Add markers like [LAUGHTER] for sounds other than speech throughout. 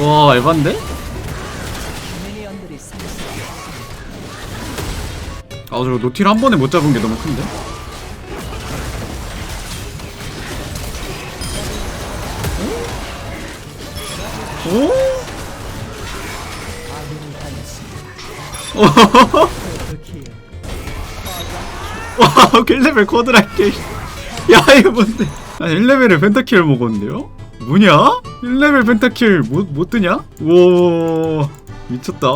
와 에반데? 미니언들이 상승. 아 저거 노틸 한 번에 못 잡은 게 너무 큰데? 와 1레벨 쿼드랄게 야 이거 뭔데 아 1레벨에 펜타킬을 먹었는데요? 뭐냐? 1레벨 펜타킬 못, 못 뜨냐? 오 미쳤다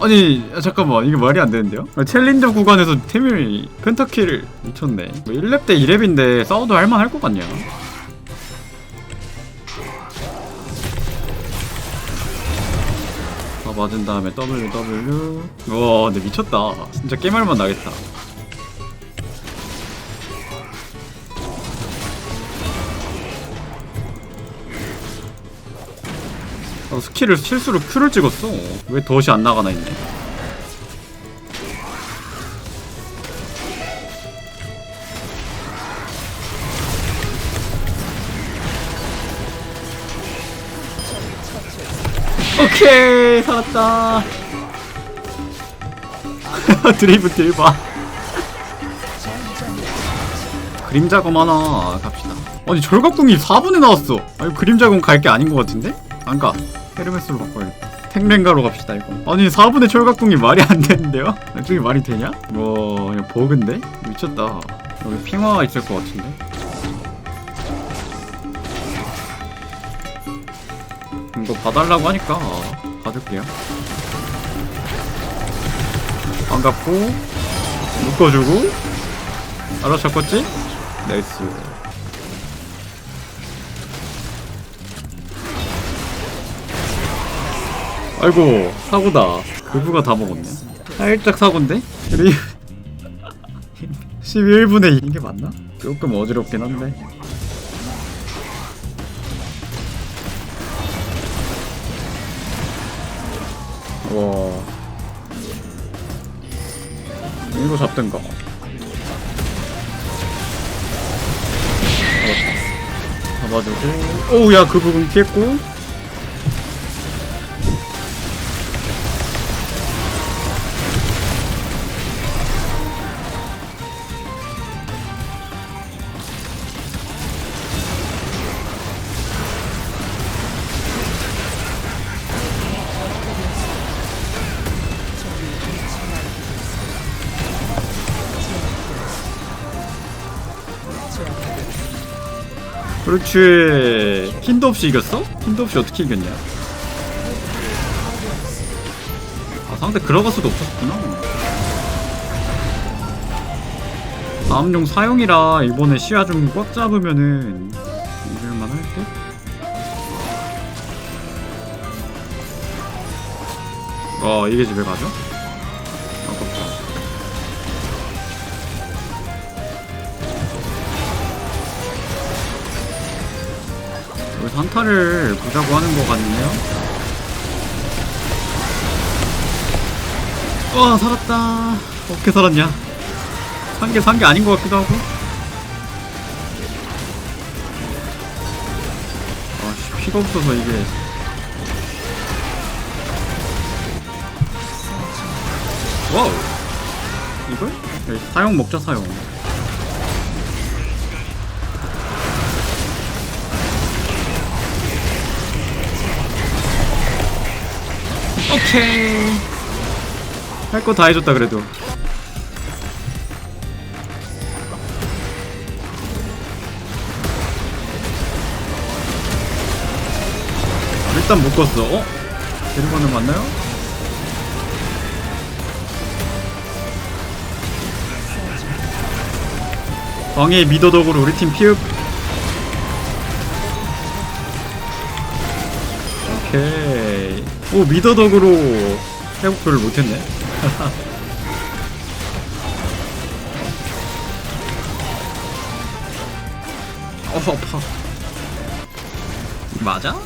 아니 야, 잠깐만 이게 말이 안 되는데요? 아, 챌린저 구간에서 태밀이 펜타킬 미쳤네 뭐 1렙 대 2렙인데 싸워도 할만할 것 같냐? 맞은 다음에 W W 우와 근데 미쳤다 진짜 게임할만 나겠다 어, 스킬을 실수로 Q를 찍었어. 왜 덫이 안 나가나 했네. 오케이 살았다. 드리브 딜봐. 그림자검 하나 갑시다. 아니 절각궁이 4분에 나왔어. 아니 그림자검 갈 게 아닌 것 같은데? 안 가. 헤르메스로 바꿔야겠다. 탱랭가로 갑시다 이거. 아니 4분의 철각궁이 말이 안 되는데요? 저게 말이 되냐? 뭐 이거 버그인데? 미쳤다. 여기 핑화가 있을 것 같은데? 이거 봐달라고 하니까 받을게요. 반갑고 묶어주고 알아서 잡았지? 나이스. 아이고 사고다 그부가 다 먹었네 살짝 사고인데? 그리 [LAUGHS] 11분에 이게 맞나? 조금 어지럽긴 한데 와. 이거 잡든가. 잡아주고. 오우 야그 부분 피했고 그렇지 킨도 없이 이겼어? 킨도 없이 어떻게 이겼냐 아 상대 들어갈 수도 없었구나 다음 용 사용이라 이번에 시야 좀 꽉 잡으면은 이길만 할 듯? 어 이게 집에 가죠? 산타를 보자고 하는 것 같네요. 와 살았다. 어떻게 살았냐? 산게 산게 아닌 것 같기도 하고. 아씨 피가 없어서 이게. 와우. 이걸? 여기 사용 먹자 사용. 오케이. 할 거 다 해줬다 그래도. 일단 묶었어. 어? 데리고는 맞나요? 광의 미더덕으로 우리 팀 피읍. 오케이 오 미더덕으로 회복표를 못했네 [LAUGHS] 어 아파 맞아?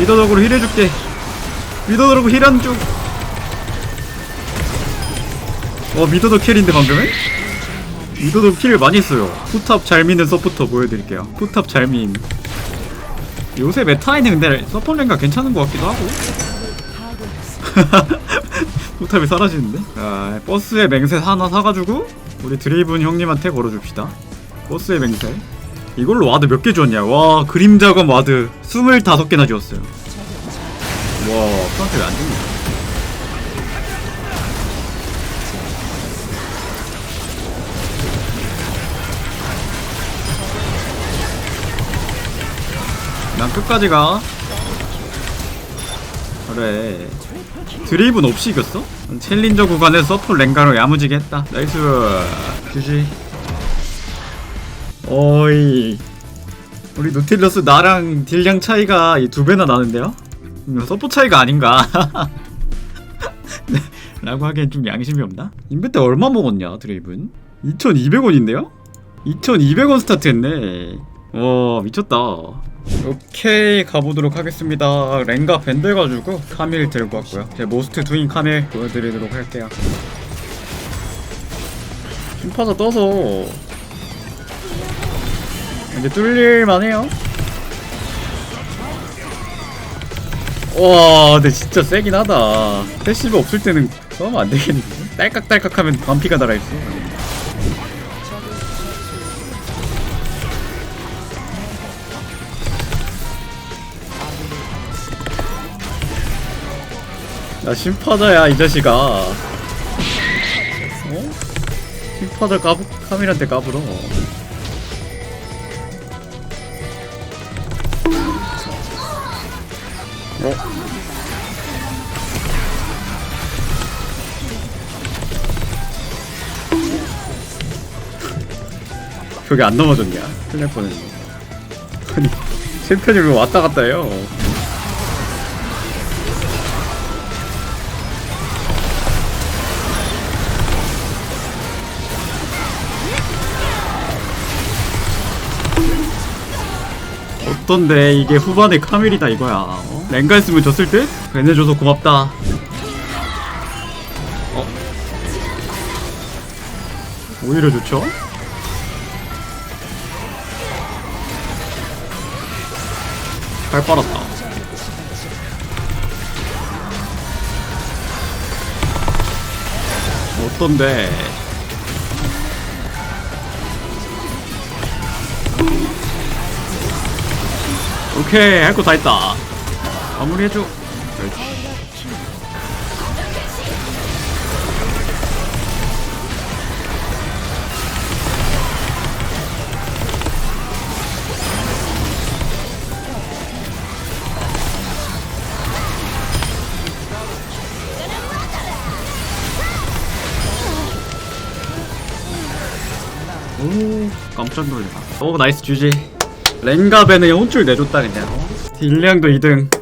미더덕으로 힐해줄게. 미더덕으로 힐한 중. 어, 미더덕 킬인데 방금은? 미더덕 킬을 많이 했어요. 포탑 잘 미는 서포터 보여드릴게요. 포탑 잘 밈. 요새 메타에는 근데 서포랭가 괜찮은 것 같기도 하고. [LAUGHS] 포탑이 사라지는데? 아, 버스에 맹세 하나 사가지고 우리 드레이븐 형님한테 걸어줍시다. 버스에 맹세 이걸로 와드 몇개 주었냐? 와 그림자검 와드 25개나 주었어요. 와 프랑스 왜안 죽냐 난 끝까지 가. 그래. 드레이븐 없이 이겼어? 챌린저 구간에서 서포 랭가로 야무지게 했다. 나이스. GG 어이 우리 노틸러스 나랑 딜량 차이가 이두 배나 나는데요? 음, 서포 차이가 아닌가 [LAUGHS] 네, 라고 하기엔 좀 양심이 없나? 인베 때 얼마 먹었냐 드레이븐? 2200원인데요? 2200원 스타트 했네 와 미쳤다 오케이 가보도록 하겠습니다 랭가 밴드 해가지고 카밀 들고 왔고요 제 모스트 두인 카밀 보여드리도록 할게요 심파가 떠서 이제 뚫릴만 해요. 와 근데 진짜 세긴 하다. 패시브 없을 때는 싸우면 안 되겠는데 딸깍딸깍 하면 반피가 날아있어. 나 심파자야 이 자식아. 어? 심파자 까부 카밀한테 까불어 어? 저게 안 넘어졌냐? 큰일 날 뻔했네 아니 챔피언이 왜 왔다 갔다 해요 어떤데 이게 후반에 카밀이다 이거야 어? 랭가 했으면 졌을 듯? 베내줘서 고맙다 어? 오히려 좋죠? 발 빨았다 어떤데 오케이 할 거 다 했다 마무리해줘. 그렇지. 오 깜짝 놀래라. 오 나이스 주지. 랭가벤에 혼줄 내줬다 그냥. 딜량도 2등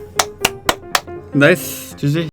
나이스. 주지